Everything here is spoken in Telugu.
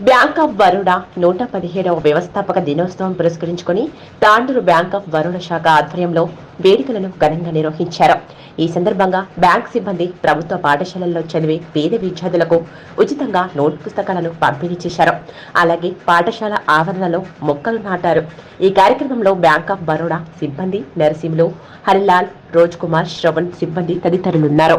బ్యాంక్ ఆఫ్ బరోడా నూట పదిహేడవ వ్యవస్థాపక దినోత్సవం పురస్కరించుకుని తాండూరు బ్యాంక్ ఆఫ్ బరోడా శాఖ ఆధ్వర్యంలో వేడుకలను ఘనంగా నిర్వహించారు. ఈ సందర్భంగా బ్యాంక్ సిబ్బంది ప్రభుత్వ పాఠశాలల్లో చదివే పేద విద్యార్థులకు ఉచితంగా నోట్ పుస్తకాలను పంపిణీ చేశారు. అలాగే పాఠశాల ఆవరణలో మొక్కలు నాటారు. ఈ కార్యక్రమంలో బ్యాంక్ ఆఫ్ బరోడా సిబ్బంది నరసింహులు హరిలాల్ రోజ్ కుమార్ శ్రవణ్ సిబ్బంది తదితరులున్నారు.